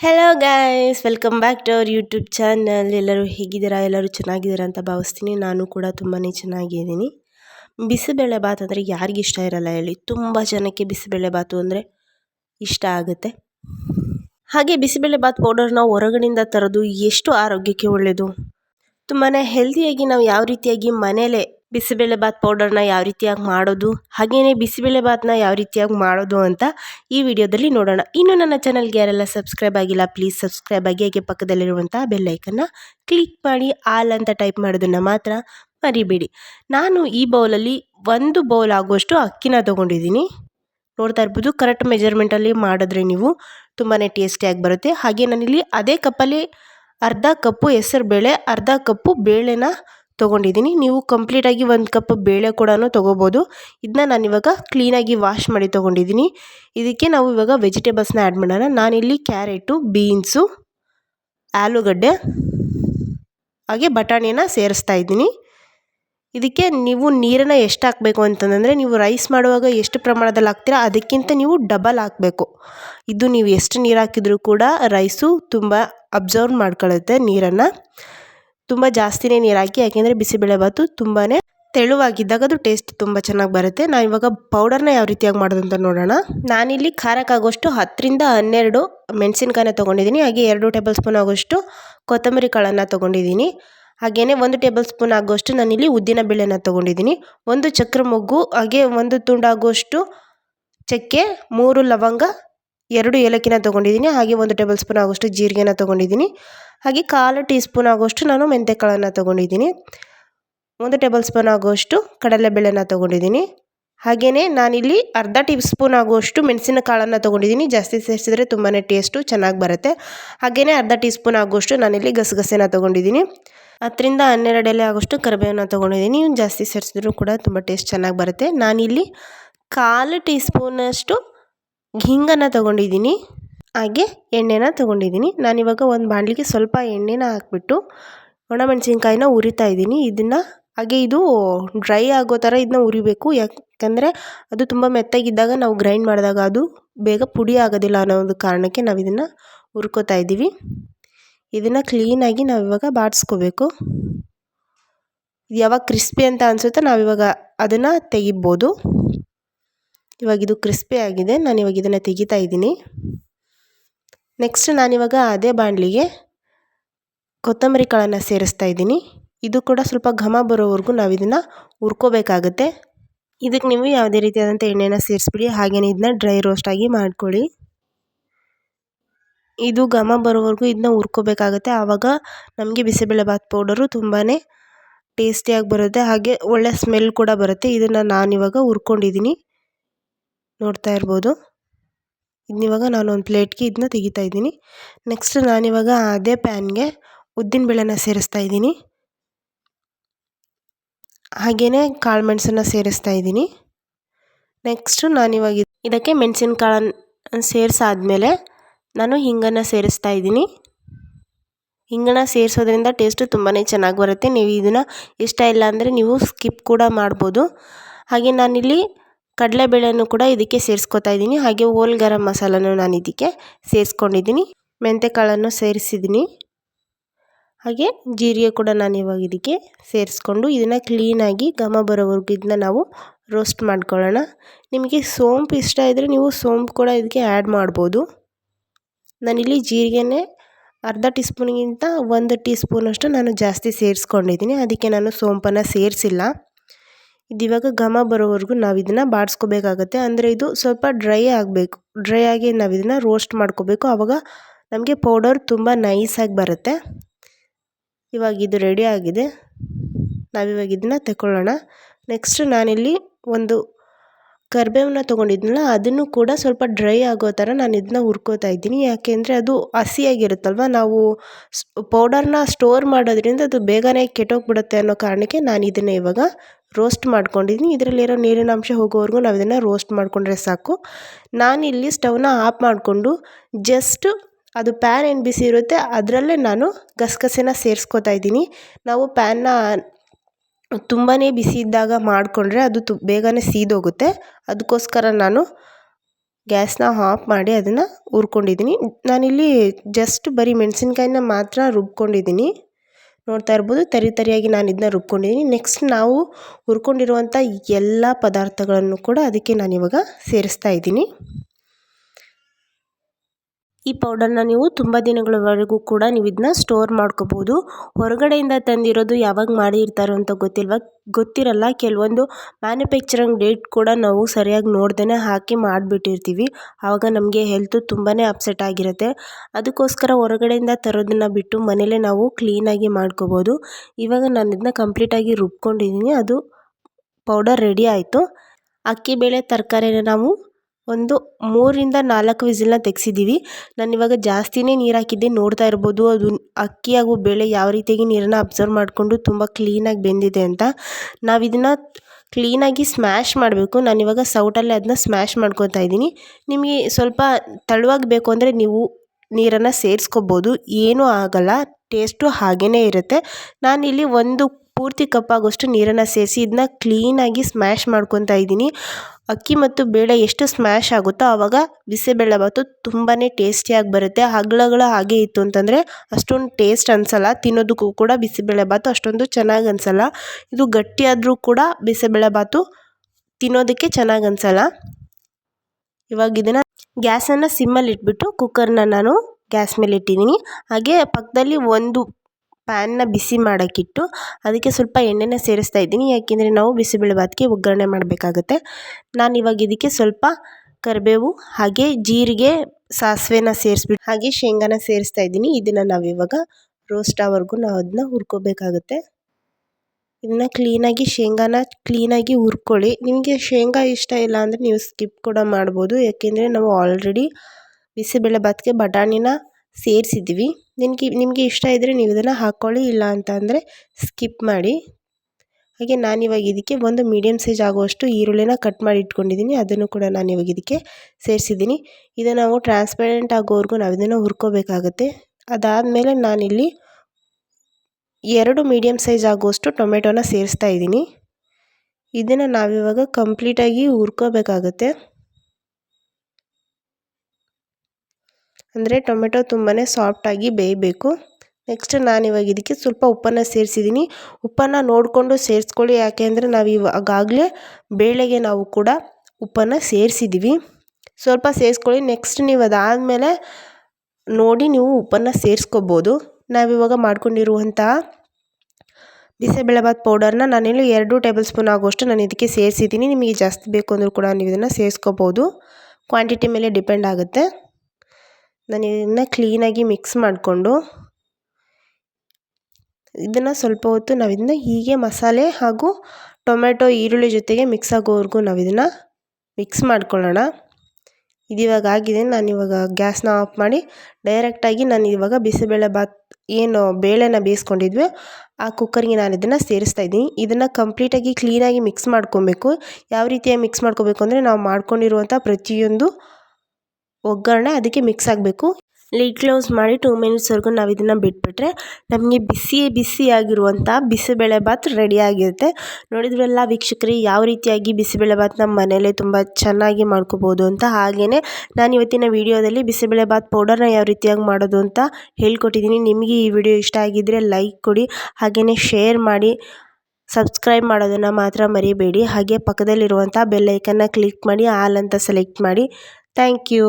Hello guys welcome back to our YouTube channel ಎಲ್ಲರೂ ಹೇಗಿದ್ದೀರಾ? ಎಲ್ಲರೂ ಚೆನ್ನಾಗಿದ್ದೀರಾ ಅಂತ ಭಾವಿಸ್ತೀನಿ. ನಾನು ಕೂಡ ತುಂಬಾ ಚೆನ್ನಾಗಿದ್ದೀನಿ. ಬಿಸಿಬೇಳೆ ಬಾತ್ ಅಂದರೆ ಯಾರಿಗೆ ಇಷ್ಟ ಇರಲ್ಲ ಹೇಳಿ. ತುಂಬ ಜನಕ್ಕೆ ಬಿಸಿಬೇಳೆ ಭಾತು ಅಂದರೆ ಇಷ್ಟ ಆಗುತ್ತೆ. ಹಾಗೆ ಬಿಸಿಬೇಳೆ ಬಾತ್ ಪೌಡರ್ನ ಹೊರಗಡೆಯಿಂದ ತರೋದು ಎಷ್ಟು ಆರೋಗ್ಯಕ್ಕೆ ಒಳ್ಳೆಯದು ತುಂಬಾ ಹೆಲ್ದಿಯಾಗಿ ನಾವು ಯಾವ ರೀತಿಯಾಗಿ ಮನೇಲೇ ಬಿಸಿಬೇಳೆ ಬಾತ್ ಪೌಡರ್ನ ಯಾವ ರೀತಿಯಾಗಿ ಮಾಡೋದು ಹಾಗೆಯೇ ಬಿಸಿಬೇಳೆ ಬಾತ್ನ ಯಾವ ರೀತಿಯಾಗಿ ಮಾಡೋದು ಅಂತ ಈ ವಿಡಿಯೋದಲ್ಲಿ ನೋಡೋಣ. ಇನ್ನು ನನ್ನ ಚಾನಲ್ಗೆ ಯಾರೆಲ್ಲ ಸಬ್ಸ್ಕ್ರೈಬ್ ಆಗಿಲ್ಲ, ಪ್ಲೀಸ್ ಸಬ್ಸ್ಕ್ರೈಬ್ ಆಗಿ, ಹಾಗೆ ಪಕ್ಕದಲ್ಲಿರುವಂಥ ಬೆಲ್ಲೈಕನ್ನ ಕ್ಲಿಕ್ ಮಾಡಿ, ಆಲ್ ಅಂತ ಟೈಪ್ ಮಾಡೋದನ್ನು ಮಾತ್ರ ಮರಿಬೇಡಿ. ನಾನು ಈ ಬೌಲಲ್ಲಿ ಒಂದು ಬೌಲ್ ಆಗುವಷ್ಟು ಅಕ್ಕಿನ ತೊಗೊಂಡಿದ್ದೀನಿ. ನೋಡ್ತಾ ಇರ್ಬೋದು, ಕರೆಕ್ಟ್ ಮೆಜರ್ಮೆಂಟಲ್ಲಿ ಮಾಡಿದ್ರೆ ನೀವು ತುಂಬಾ ಟೇಸ್ಟಿಯಾಗಿ ಬರುತ್ತೆ. ಹಾಗೆ ನಾನಿಲ್ಲಿ ಅದೇ ಕಪ್ಪಲ್ಲಿ ಅರ್ಧ ಕಪ್ಪು ಹೆಸರು ಬೇಳೆ ಅರ್ಧ ಕಪ್ಪು ಬೇಳೆನ ತೊಗೊಂಡಿದ್ದೀನಿ. ನೀವು ಕಂಪ್ಲೀಟಾಗಿ ಒಂದು ಕಪ್ ಬೇಳೆ ಕೂಡ ತೊಗೋಬೋದು. ಇದನ್ನ ನಾನಿವಾಗ ಕ್ಲೀನಾಗಿ ವಾಶ್ ಮಾಡಿ ತೊಗೊಂಡಿದ್ದೀನಿ. ಇದಕ್ಕೆ ನಾವು ಇವಾಗ ವೆಜಿಟೇಬಲ್ಸ್ನ ಆ್ಯಡ್ ಮಾಡೋಣ. ನಾನಿಲ್ಲಿ ಕ್ಯಾರೆಟು ಬೀನ್ಸು ಆಲೂಗಡ್ಡೆ, ಹಾಗೆ ಬಟಾಣಿನ ಸೇರಿಸ್ತಾ ಇದ್ದೀನಿ. ಇದಕ್ಕೆ ನೀವು ನೀರನ್ನು ಎಷ್ಟು ಹಾಕಬೇಕು ಅಂತಂದರೆ ನೀವು ರೈಸ್ ಮಾಡುವಾಗ ಎಷ್ಟು ಪ್ರಮಾಣದಲ್ಲಿ ಹಾಕ್ತೀರಾ ಅದಕ್ಕಿಂತ ನೀವು ಡಬಲ್ ಹಾಕಬೇಕು. ಇದು ನೀವು ಎಷ್ಟು ನೀರು ಹಾಕಿದರೂ ಕೂಡ ರೈಸು ತುಂಬ ಅಬ್ಸರ್ವ್ ಮಾಡ್ಕೊಳ್ಳುತ್ತೆ ನೀರನ್ನು. ತುಂಬ ಜಾಸ್ತಿನೇ ನೀರು ಹಾಕಿ ಯಾಕೆಂದರೆ ಬಿಸಿಬೇಳೆಭಾತು ತುಂಬಾ ತೆಳುವಾಗಿದ್ದಾಗ ಅದು ಟೇಸ್ಟ್ ತುಂಬ ಚೆನ್ನಾಗಿ ಬರುತ್ತೆ. ನಾನು ಇವಾಗ ಪೌಡರ್ನ ಯಾವ ರೀತಿಯಾಗಿ ಮಾಡೋದು ಅಂತ ನೋಡೋಣ. ನಾನಿಲ್ಲಿ ಖಾರಕ್ಕಾಗೋಷ್ಟು ಹತ್ತರಿಂದ ಹನ್ನೆರಡು ಮೆಣಸಿನಕಾಯಿನ ತೊಗೊಂಡಿದ್ದೀನಿ ಹಾಗೆ ಎರಡು ಟೇಬಲ್ ಸ್ಪೂನ್ ಆಗೋಷ್ಟು ಕೊತ್ತಂಬರಿ ಕಾಳನ್ನು ತೊಗೊಂಡಿದ್ದೀನಿ ಹಾಗೆಯೇ ಒಂದು ಟೇಬಲ್ ಸ್ಪೂನ್ ಆಗೋಷ್ಟು ನಾನಿಲ್ಲಿ ಉದ್ದಿನ ಬೇಳೆನ ತೊಗೊಂಡಿದ್ದೀನಿ ಒಂದು ಚಕ್ರ ಮೊಗ್ಗು, ಹಾಗೆ ಒಂದು ತುಂಡಾಗುವಷ್ಟು ಚಕ್ಕೆ, ಮೂರು ಲವಂಗ ಎರಡು ಏಲಕ್ಕಿನ ತೊಗೊಂಡಿದ್ದೀನಿ, ಹಾಗೆ ಒಂದು ಟೇಬಲ್ ಸ್ಪೂನ್ ಆಗೋಷ್ಟು ಜೀರಿಗೆನ ತೊಗೊಂಡಿದ್ದೀನಿ, ಹಾಗೆ ಕಾಲು ಟೀ ಸ್ಪೂನ್ ಆಗೋಷ್ಟು ನಾನು ಮೆಂತ್ಯಕಾಳನ್ನು ತೊಗೊಂಡಿದ್ದೀನಿ, ಒಂದು ಟೇಬಲ್ ಸ್ಪೂನ್ ಆಗುವಷ್ಟು ಕಡಲೆಬೇಳೆನ ತೊಗೊಂಡಿದ್ದೀನಿ ಹಾಗೆಯೇ ನಾನಿಲ್ಲಿ ಅರ್ಧ ಟೀ ಸ್ಪೂನ್ ಆಗುವಷ್ಟು ಮೆಣಸಿನ ಕಾಳನ್ನು ತೊಗೊಂಡಿದ್ದೀನಿ, ಜಾಸ್ತಿ ಸೇರಿಸಿದ್ರೆ ತುಂಬಾ ಟೇಸ್ಟು ಚೆನ್ನಾಗಿ ಬರುತ್ತೆ ಹಾಗೆಯೇ ಅರ್ಧ ಟೀ ಸ್ಪೂನ್ ಆಗುವಷ್ಟು ನಾನಿಲ್ಲಿ ಗಸಗಸೆನ ತೊಗೊಂಡಿದ್ದೀನಿ, ಹತ್ತರಿಂದ ಎಲೆ ಆಗೋಷ್ಟು ಕರಿಬೇವನ್ನ ತೊಗೊಂಡಿದ್ದೀನಿ ಜಾಸ್ತಿ ಸೇರಿಸಿದ್ರು ಕೂಡ ತುಂಬ ಟೇಸ್ಟ್ ಚೆನ್ನಾಗಿ ಬರುತ್ತೆ, ನಾನಿಲ್ಲಿ ಕಾಲು ಟೀ ಸ್ಪೂನಷ್ಟು ಹಿಂಗನ್ನು ತೊಗೊಂಡಿದ್ದೀನಿ, ಹಾಗೆ ಎಣ್ಣೆನ ತೊಗೊಂಡಿದ್ದೀನಿ. ನಾನಿವಾಗ ಒಂದು ಬಾಣಲಿಗೆ ಸ್ವಲ್ಪ ಎಣ್ಣೆನ ಹಾಕ್ಬಿಟ್ಟು ಒಣಮೆಣಸಿನ್ಕಾಯಿನ ಉರಿತಾ ಇದ್ದೀನಿ. ಇದನ್ನು, ಹಾಗೆ ಇದು ಡ್ರೈ ಆಗೋ ಥರ ಇದನ್ನ ಉರಿಬೇಕು. ಯಾಕಂದರೆ ಅದು ತುಂಬ ಮೆತ್ತಗಿದ್ದಾಗ ನಾವು ಗ್ರೈಂಡ್ ಮಾಡಿದಾಗ ಅದು ಬೇಗ ಪುಡಿ ಆಗೋದಿಲ್ಲ ಅನ್ನೋ ಒಂದು ಕಾರಣಕ್ಕೆ ನಾವು ಇದನ್ನು ಹುರ್ಕೋತಾ ಇದ್ದೀವಿ. ಇದನ್ನು ಕ್ಲೀನಾಗಿ ನಾವಿವಾಗ ಬಾಡಿಸ್ಕೋಬೇಕು ಯಾವಾಗ ಕ್ರಿಸ್ಪಿ ಅಂತ ಅನಿಸುತ್ತೆ ನಾವಿವಾಗ ಅದನ್ನು ತೆಗಿಬೋದು. ಇವಾಗ ಇದು ಕ್ರಿಸ್ಪಿ ಆಗಿದೆ. ನಾನು ಇವಾಗ ಇದನ್ನು ತೆಗಿತಾ ಇದ್ದೀನಿ. ನೆಕ್ಸ್ಟ್ ನಾನಿವಾಗ ಅದೇ ಬಾಣಲಿಗೆ ಕೊತ್ತಂಬರಿ ಕಾಳನ್ನು ಸೇರಿಸ್ತಾ ಇದ್ದೀನಿ. ಇದು ಕೂಡ ಸ್ವಲ್ಪ ಘಮ ಬರೋವರೆಗೂ ನಾವು ಇದನ್ನು ಹುರ್ಕೋಬೇಕಾಗತ್ತೆ. ಇದಕ್ಕೆ ನೀವು ಯಾವುದೇ ರೀತಿಯಾದಂಥ ಎಣ್ಣೆನ ಸೇರಿಸ್ಬಿಡಿ. ಹಾಗೆಯೇ ಇದನ್ನ ಡ್ರೈ ಆಗಿ ಮಾಡ್ಕೊಳ್ಳಿ. ಇದು ಘಮ ಬರೋವರೆಗೂ ಇದನ್ನ ಹುರ್ಕೋಬೇಕಾಗತ್ತೆ. ಆವಾಗ ನಮಗೆ ಬಿಸಿಬೇಳೆಬಾತ್ ಪೌಡರು ತುಂಬಾ ಟೇಸ್ಟಿಯಾಗಿ ಬರುತ್ತೆ. ಹಾಗೆ ಒಳ್ಳೆ ಸ್ಮೆಲ್ ಕೂಡ ಬರುತ್ತೆ. ಇದನ್ನು ನಾನಿವಾಗ ಹುರ್ಕೊಂಡಿದ್ದೀನಿ. ನೋಡ್ತಾ ಇರ್ಬೋದು. ಇದನ್ನಿವಾಗ ನಾನು ಒಂದು ಪ್ಲೇಟ್ಗೆ ಇದನ್ನ ತೆಗಿತಾ ಇದ್ದೀನಿ. ನೆಕ್ಸ್ಟ್ ನಾನಿವಾಗ ಅದೇ ಪ್ಯಾನ್ಗೆ ಉದ್ದಿನ ಬೇಳೆನ ಸೇರಿಸ್ತಾ ಇದ್ದೀನಿ. ಹಾಗೆಯೇ ಕಾಳು ಮೆಣಸನ್ನು ಸೇರಿಸ್ತಾ ಇದ್ದೀನಿ. ನೆಕ್ಸ್ಟು ನಾನಿವಾಗ ಇದಕ್ಕೆ ಮೆಣಸಿನ್ಕಾಳನ್ನು ಸೇರಿಸಾದ್ಮೇಲೆ ನಾನು ಹಿಂಗನ್ನು ಸೇರಿಸ್ತಾ ಇದ್ದೀನಿ. ಹಿಂಗನ್ನು ಸೇರಿಸೋದ್ರಿಂದ ಟೇಸ್ಟು ತುಂಬಾ ಚೆನ್ನಾಗಿ ಬರುತ್ತೆ. ನೀವು ಇದನ್ನು ಇಷ್ಟ ಇಲ್ಲ ಅಂದರೆ ನೀವು ಸ್ಕಿಪ್ ಕೂಡ ಮಾಡ್ಬೋದು. ಹಾಗೆ ನಾನಿಲ್ಲಿ ಕಡಲೆಬೇಳೆನೂ ಕೂಡ ಇದಕ್ಕೆ ಸೇರಿಸ್ಕೊತಾ ಇದ್ದೀನಿ. ಹಾಗೆ ಓಲ್ ಗರಂ ಮಸಾಲನೂ ನಾನು ಇದಕ್ಕೆ ಸೇರಿಸ್ಕೊಂಡಿದ್ದೀನಿ. ಮೆಂತೆಕಾಳನ್ನು ಸೇರಿಸಿದ್ದೀನಿ. ಹಾಗೆ ಜೀರಿಗೆ ಕೂಡ ನಾನು ಇವಾಗ ಇದಕ್ಕೆ ಸೇರಿಸ್ಕೊಂಡು ಇದನ್ನು ಕ್ಲೀನಾಗಿ ಘಮ ಬರೋವರೆಗೂ ಇದನ್ನ ನಾವು ರೋಸ್ಟ್ ಮಾಡ್ಕೊಳ್ಳೋಣ. ನಿಮಗೆ ಸೋಂಪು ಇಷ್ಟ ಇದ್ದರೆ ನೀವು ಸೋಂಪು ಕೂಡ ಇದಕ್ಕೆ ಆ್ಯಡ್ ಮಾಡ್ಬೋದು. ನಾನಿಲ್ಲಿ ಜೀರಿಗೆನೇ ಅರ್ಧ ಟೀ ಸ್ಪೂನಿಗಿಂತ ಒಂದು ಟೀ ಸ್ಪೂನಷ್ಟು ನಾನು ಜಾಸ್ತಿ ಸೇರಿಸ್ಕೊಂಡಿದ್ದೀನಿ. ಅದಕ್ಕೆ ನಾನು ಸೋಂಪನ್ನು ಸೇರಿಸಿಲ್ಲ. ಇದು ಇವಾಗ ಘಮ ಬರೋವರೆಗೂ ನಾವು ಇದನ್ನು ಬಾಡಿಸ್ಕೋಬೇಕಾಗತ್ತೆ. ಅಂದರೆ ಇದು ಸ್ವಲ್ಪ ಡ್ರೈ ಆಗಬೇಕು. ಡ್ರೈ ಆಗಿ ನಾವು ಇದನ್ನು ರೋಸ್ಟ್ ಮಾಡ್ಕೋಬೇಕು. ಆವಾಗ ನಮಗೆ ಪೌಡರ್ ತುಂಬ ನೈಸಾಗಿ ಬರುತ್ತೆ. ಇವಾಗ ಇದು ರೆಡಿ ಆಗಿದೆ. ನಾವಿವಾಗ ಇದನ್ನು ತಗೊಳ್ಳೋಣ ನೆಕ್ಸ್ಟ್ ನಾನಿಲ್ಲಿ ಒಂದು ಕರ್ಬೇವನ್ನ ತೊಗೊಂಡಿದ್ನಲ್ಲ, ಅದನ್ನು ಕೂಡ ಸ್ವಲ್ಪ ಡ್ರೈ ಆಗೋ ಥರ ನಾನು ಇದನ್ನ ಹುರ್ಕೋತಾ ಇದ್ದೀನಿ. ಯಾಕೆಂದರೆ ಅದು ಹಸಿಯಾಗಿರುತ್ತಲ್ವ? ನಾವು ಪೌಡರ್ನ ಸ್ಟೋರ್ ಮಾಡೋದ್ರಿಂದ ಅದು ಬೇಗನೆ ಕೆಟ್ಟೋಗ್ಬಿಡುತ್ತೆ ಅನ್ನೋ ಕಾರಣಕ್ಕೆ ನಾನು ಇದನ್ನು ಇವಾಗ ರೋಸ್ಟ್ ಮಾಡ್ಕೊಂಡಿದ್ದೀನಿ ಇದರಲ್ಲಿರೋ ನೀರಿನ ಅಂಶ ಹೋಗೋವರೆಗೂ ನಾವು ಇದನ್ನು ರೋಸ್ಟ್ ಮಾಡಿಕೊಂಡ್ರೆ ಸಾಕು. ನಾನಿಲ್ಲಿ ಸ್ಟವ್ನ ಆಫ್ ಮಾಡಿಕೊಂಡು ಜಸ್ಟ್ ಅದು ಪ್ಯಾನ್ ಏನು ಬಿಸಿ ಇರುತ್ತೆ ಅದರಲ್ಲೇ ನಾನು ಗಸಗಸೆನ ಸೇರಿಸ್ಕೋತಾ ಇದ್ದೀನಿ. ನಾವು ಪ್ಯಾನ್ನ ತುಂಬಾ ಬಿಸಿ ಇದ್ದಾಗ ಮಾಡಿಕೊಂಡ್ರೆ ಅದು ತು ಬೇಗನೆ ಸೀದೋಗುತ್ತೆ. ಅದಕ್ಕೋಸ್ಕರ ನಾನು ಗ್ಯಾಸ್ನ ಆಫ್ ಮಾಡಿ ಅದನ್ನು ಹುರ್ಕೊಂಡಿದ್ದೀನಿ ನಾನಿಲ್ಲಿ ಜಸ್ಟ್ ಬರೀ ಮೆಣಸಿನ್ಕಾಯಿನ ಮಾತ್ರ ರುಬ್ಕೊಂಡಿದ್ದೀನಿ ನೋಡ್ತಾ ಇರ್ಬೋದು. ತರಿ ತರಿಯಾಗಿ ನಾನು ಇದನ್ನ ರುಬ್ಕೊಂಡಿದ್ದೀನಿ ನೆಕ್ಸ್ಟ್ ನಾವು ಹುರ್ಕೊಂಡಿರುವಂಥ ಎಲ್ಲ ಪದಾರ್ಥಗಳನ್ನು ಕೂಡ ಅದಕ್ಕೆ ನಾನಿವಾಗ ಸೇರಿಸ್ತಾ ಇದ್ದೀನಿ. ಈ ಪೌಡರ್ನ ನೀವು ತುಂಬ ದಿನಗಳವರೆಗೂ ಕೂಡ ನೀವು ಇದನ್ನ ಸ್ಟೋರ್ ಮಾಡ್ಕೋಬೋದು. ಹೊರಗಡೆಯಿಂದ ತಂದಿರೋದು ಯಾವಾಗ ಮಾಡಿರ್ತಾರೋ ಅಂತ ಗೊತ್ತಿಲ್ವ, ಗೊತ್ತಿರಲ್ಲ. ಕೆಲವೊಂದು ಮ್ಯಾನುಫ್ಯಾಕ್ಚರಿಂಗ್ ಡೇಟ್ ಕೂಡ ನಾವು ಸರಿಯಾಗಿ ನೋಡ್ದೇ ಹಾಕಿ ಮಾಡಿಬಿಟ್ಟಿರ್ತೀವಿ. ಆವಾಗ ನಮಗೆ ಹೆಲ್ತು ತುಂಬಾ ಅಪ್ಸೆಟ್ ಆಗಿರುತ್ತೆ. ಅದಕ್ಕೋಸ್ಕರ ಹೊರಗಡೆಯಿಂದ ತರೋದನ್ನು ಬಿಟ್ಟು ಮನೇಲೇ ನಾವು ಕ್ಲೀನಾಗಿ ಮಾಡ್ಕೋಬೋದು. ಇವಾಗ ನಾನು ಇದನ್ನ ಕಂಪ್ಲೀಟಾಗಿ ರುಬ್ಕೊಂಡಿದ್ದೀನಿ. ಅದು ಪೌಡರ್ ರೆಡಿ ಆಯಿತು. ಅಕ್ಕಿ, ಬೇಳೆ, ತರಕಾರಿನ ನಾವು ಒಂದು ಮೂರಿಂದ ನಾಲ್ಕು ವಿಸಿಲ್ನ ತೆಗೆಸಿದ್ದೀವಿ. ನಾನು ಇವಾಗ ಜಾಸ್ತಿನೇ ನೀರು ಹಾಕಿದ್ದೆ ನೋಡ್ತಾ ಇರ್ಬೋದು. ಅದು ಅಕ್ಕಿ ಹಾಗೂ ಬೇಳೆ ಯಾವ ರೀತಿಯಾಗಿ ನೀರನ್ನು ಅಬ್ಸರ್ವ್ ಮಾಡಿಕೊಂಡು ತುಂಬ ಕ್ಲೀನಾಗಿ ಬೆಂದಿದೆ ಅಂತ. ನಾವು ಇದನ್ನು ಕ್ಲೀನಾಗಿ ಸ್ಮ್ಯಾಶ್ ಮಾಡಬೇಕು. ನಾನಿವಾಗ ಸೌಟಲ್ಲೇ ಅದನ್ನ ಸ್ಮ್ಯಾಶ್ ಮಾಡ್ಕೊತಾ ಇದ್ದೀನಿ. ನಿಮಗೆ ಸ್ವಲ್ಪ ತಳುವಾಗಿ ಬೇಕು ಅಂದರೆ ನೀವು ನೀರನ್ನು ಸೇರಿಸ್ಕೋಬೋದು. ಏನೂ ಆಗಲ್ಲ, ಟೇಸ್ಟು ಹಾಗೇ ಇರುತ್ತೆ. ನಾನಿಲ್ಲಿ ಒಂದು ಪೂರ್ತಿ ಕಪ್ ನೀರನ್ನು ಸೇರಿಸಿ ಇದನ್ನ ಕ್ಲೀನಾಗಿ ಸ್ಮ್ಯಾಶ್ ಮಾಡ್ಕೊತಾ ಇದ್ದೀನಿ. ಅಕ್ಕಿ ಮತ್ತು ಬೇಳೆ ಎಷ್ಟು ಸ್ಮ್ಯಾಶ್ ಆಗುತ್ತೋ ಆವಾಗ ಬಿಸಿಬೇಳೆಭಾತು ತುಂಬಾ ಟೇಸ್ಟಿಯಾಗಿ ಬರುತ್ತೆ. ಹಗ್ಲಗಳ ಹಾಗೆ ಇತ್ತು ಅಂತಂದರೆ ಅಷ್ಟೊಂದು ಟೇಸ್ಟ್ ಅನಿಸಲ್ಲ. ತಿನ್ನೋದಕ್ಕೂ ಕೂಡ ಬಿಸಿಬೇಳೆಭಾತು ಅಷ್ಟೊಂದು ಚೆನ್ನಾಗಿ ಅನಿಸಲ್ಲ. ಇದು ಗಟ್ಟಿಯಾದರೂ ಕೂಡ ಬಿಸಿಬೇಳೆಭಾತು ತಿನ್ನೋದಕ್ಕೆ ಚೆನ್ನಾಗಿ ಅನಿಸಲ್ಲ. ಇವಾಗ ಇದನ್ನು ಗ್ಯಾಸನ್ನು ಸಿಮ್ಮಲ್ಲಿ ಇಟ್ಬಿಟ್ಟು ಕುಕ್ಕರ್ನ ನಾನು ಗ್ಯಾಸ್ ಮೇಲೆ ಇಟ್ಟಿದ್ದೀನಿ. ಹಾಗೆ ಪಕ್ಕದಲ್ಲಿ ಒಂದು ಪ್ಯಾನ್ನ ಬಿಸಿ ಮಾಡೋಕ್ಕಿಟ್ಟು ಅದಕ್ಕೆ ಸ್ವಲ್ಪ ಎಣ್ಣೆನ ಸೇರಿಸ್ತಾ ಇದ್ದೀನಿ. ಯಾಕೆಂದರೆ ನಾವು ಬಿಸಿಬೇಳೆಭಾತ್ಗೆ ಒಗ್ಗರಣೆ ಮಾಡಬೇಕಾಗುತ್ತೆ. ನಾನು ಇವಾಗ ಇದಕ್ಕೆ ಸ್ವಲ್ಪ ಕರಿಬೇವು ಹಾಗೆ ಜೀರಿಗೆ, ಸಾಸಿವೆನ ಸೇರಿಸ್ಬಿಟ್ಟು ಹಾಗೆ ಶೇಂಗಾನ ಸೇರಿಸ್ತಾ ಇದ್ದೀನಿ. ಇದನ್ನು ನಾವಿವಾಗ ರೋಸ್ಟ್ ಆವರೆಗೂ ನಾವು ಅದನ್ನ ಹುರ್ಕೋಬೇಕಾಗುತ್ತೆ. ಇದನ್ನು ಕ್ಲೀನಾಗಿ ಶೇಂಗಾನ ಕ್ಲೀನಾಗಿ ಹುರ್ಕೊಳ್ಳಿ. ನಿಮಗೆ ಶೇಂಗಾ ಇಷ್ಟ ಇಲ್ಲ ಅಂದರೆ ನೀವು ಸ್ಕಿಪ್ ಕೂಡ ಮಾಡ್ಬೋದು. ಯಾಕೆಂದರೆ ನಾವು ಆಲ್ರೆಡಿ ಬಿಸಿಬೇಳೆಭಾತ್ಗೆ ಬಟಾಣಿನ ಸೇರಿಸಿದ್ವಿ ನಿನಗೆ, ನಿಮಗೆ ಇಷ್ಟ ಇದ್ದರೆ ನೀವು ಇದನ್ನು ಹಾಕ್ಕೊಳ್ಳಿ ಇಲ್ಲ ಅಂತ ಅಂದರೆ ಸ್ಕಿಪ್ ಮಾಡಿ. ಹಾಗೆ ನಾನಿವಾಗ ಇದಕ್ಕೆ ಒಂದು ಮೀಡಿಯಮ್ ಸೈಜ್ ಆಗುವಷ್ಟು ಈರುಳ್ಳಿನ ಕಟ್ ಮಾಡಿ ಇಟ್ಕೊಂಡಿದ್ದೀನಿ. ಅದನ್ನು ಕೂಡ ನಾನು ಇವಾಗ ಇದಕ್ಕೆ ಸೇರಿಸಿದ್ದೀನಿ. ಇದನ್ನು ನಾವು ಟ್ರಾನ್ಸ್ಪರೆಂಟ್ ಆಗೋವರೆಗೂ ನಾವು ಇದನ್ನು ಹುರ್ಕೋಬೇಕಾಗತ್ತೆ. ಅದಾದಮೇಲೆ ನಾನಿಲ್ಲಿ ಎರಡು ಮೀಡಿಯಮ್ ಸೈಜ್ ಆಗುವಷ್ಟು ಟೊಮೆಟೊನ ಸೇರಿಸ್ತಾ ಇದ್ದೀನಿ. ಇದನ್ನು ನಾವಿವಾಗ ಕಂಪ್ಲೀಟಾಗಿ ಹುರ್ಕೋಬೇಕಾಗತ್ತೆ. ಅಂದರೆ ಟೊಮೆಟೊ ತುಂಬಾ ಸಾಫ್ಟಾಗಿ ಬೇಯಬೇಕು. ನೆಕ್ಸ್ಟ್ ನಾನು ಇವಾಗ ಇದಕ್ಕೆ ಸ್ವಲ್ಪ ಉಪ್ಪನ್ನು ಸೇರಿಸಿದ್ದೀನಿ ಉಪ್ಪನ್ನು ನೋಡಿಕೊಂಡು ಸೇರಿಸ್ಕೊಳ್ಳಿ. ಯಾಕೆ ಅಂದರೆ ನಾವು ಇವಾಗಲೇ ಬೇಳೆಗೆ ನಾವು ಕೂಡ ಉಪ್ಪನ್ನು ಸೇರಿಸಿದ್ದೀವಿ ಸ್ವಲ್ಪ ಸೇರಿಸ್ಕೊಳ್ಳಿ. ನೆಕ್ಸ್ಟ್ ನೀವು ಅದಾದಮೇಲೆ ನೋಡಿ ನೀವು ಉಪ್ಪನ್ನು ಸೇರಿಸ್ಕೋಬೋದು. ನಾವಿವಾಗ ಮಾಡ್ಕೊಂಡಿರುವಂತಹ ಬಿಸಿಬೇಳೆಭಾತ್ ಪೌಡರ್ನ ನಾನಿಲ್ಲಿ ಎರಡು ಟೇಬಲ್ ಸ್ಪೂನ್ ಆಗುವಷ್ಟು ನಾನು ಇದಕ್ಕೆ ಸೇರಿಸಿದ್ದೀನಿ ನಿಮಗೆ ಜಾಸ್ತಿ ಬೇಕು ಅಂದರೂ ಕೂಡ ನೀವು ಇದನ್ನು ಸೇರಿಸ್ಕೋಬೋದು. ಕ್ವಾಂಟಿಟಿ ಮೇಲೆ ಡಿಪೆಂಡ್ ಆಗುತ್ತೆ. ನಾನು ಇದನ್ನು ಕ್ಲೀನಾಗಿ ಮಿಕ್ಸ್ ಮಾಡಿಕೊಂಡು ಇದನ್ನು ಸ್ವಲ್ಪ ಹೊತ್ತು ನಾವು ಇದನ್ನ ಹೀಗೆ ಮಸಾಲೆ ಹಾಗೂ ಟೊಮೆಟೊ ಈರುಳ್ಳಿ ಜೊತೆಗೆ ಮಿಕ್ಸ್ ಆಗೋವರೆಗೂ ನಾವು ಇದನ್ನು ಮಿಕ್ಸ್ ಮಾಡ್ಕೊಳ್ಳೋಣ. ಇದಿವಾಗ ಆಗಿದೆ. ನಾನಿವಾಗ ಗ್ಯಾಸ್ನ ಆಫ್ ಮಾಡಿ ಡೈರೆಕ್ಟಾಗಿ ನಾನು ಇವಾಗ ಬಿಸಿಬೇಳೆಭಾತ್ ಏನು ಬೇಳೆನ ಬೇಯಿಸ್ಕೊಂಡಿದ್ವಿ, ಆ ಕುಕ್ಕರ್ಗೆ ನಾನು ಇದನ್ನು ಸೇರಿಸ್ತಾ ಇದ್ದೀನಿ. ಇದನ್ನು ಕಂಪ್ಲೀಟಾಗಿ ಕ್ಲೀನಾಗಿ ಮಿಕ್ಸ್ ಮಾಡ್ಕೊಬೇಕು. ಯಾವ ರೀತಿಯಾಗಿ ಮಿಕ್ಸ್ ಮಾಡ್ಕೋಬೇಕು ಅಂದರೆ ನಾವು ಮಾಡ್ಕೊಂಡಿರುವಂಥ ಪ್ರತಿಯೊಂದು ಒಗ್ಗರಣೆ ಅದಕ್ಕೆ ಮಿಕ್ಸ್ ಆಗಬೇಕು. ಲೀಡ್ ಕ್ಲೋಸ್ ಮಾಡಿ ಟೂ ಮಿನಿಟ್ಸ್ವರೆಗೂ ನಾವು ಇದನ್ನು ಬಿಟ್ಬಿಟ್ರೆ ನಮಗೆ ಬಿಸಿ ಬಿಸಿಯಾಗಿರುವಂಥ ಬಿಸಿಬೇಳೆಭಾತ್ ರೆಡಿಯಾಗಿರುತ್ತೆ ನೋಡಿದ್ರಲ್ಲ ವೀಕ್ಷಕರಿ ಯಾವ ರೀತಿಯಾಗಿ ಬಿಸಿಬೇಳೆಭಾತ್ ನಮ್ಮ ಮನೆಯಲ್ಲೇ ತುಂಬ ಚೆನ್ನಾಗಿ ಮಾಡ್ಕೋಬೋದು ಅಂತ. ಹಾಗೆಯೇ ನಾನು ಇವತ್ತಿನ ವೀಡಿಯೋದಲ್ಲಿ ಬಿಸಿಬೇಳೆಬಾತ್ ಪೌಡರ್ನ ಯಾವ ರೀತಿಯಾಗಿ ಮಾಡೋದು ಅಂತ ಹೇಳ್ಕೊಟ್ಟಿದ್ದೀನಿ ನಿಮಗೆ ಈ ವಿಡಿಯೋ ಇಷ್ಟ ಆಗಿದ್ದರೆ ಲೈಕ್ ಕೊಡಿ ಹಾಗೆಯೇ ಶೇರ್ ಮಾಡಿ ಸಬ್ಸ್ಕ್ರೈಬ್ ಮಾಡೋದನ್ನು ಮಾತ್ರ ಮರಿಬೇಡಿ. ಹಾಗೆ ಪಕ್ಕದಲ್ಲಿರುವಂಥ ಬೆಲ್ಲೈಕನ್ನ ಕ್ಲಿಕ್ ಮಾಡಿ, ಆಲ್ ಅಂತ ಸೆಲೆಕ್ಟ್ ಮಾಡಿ. Thank you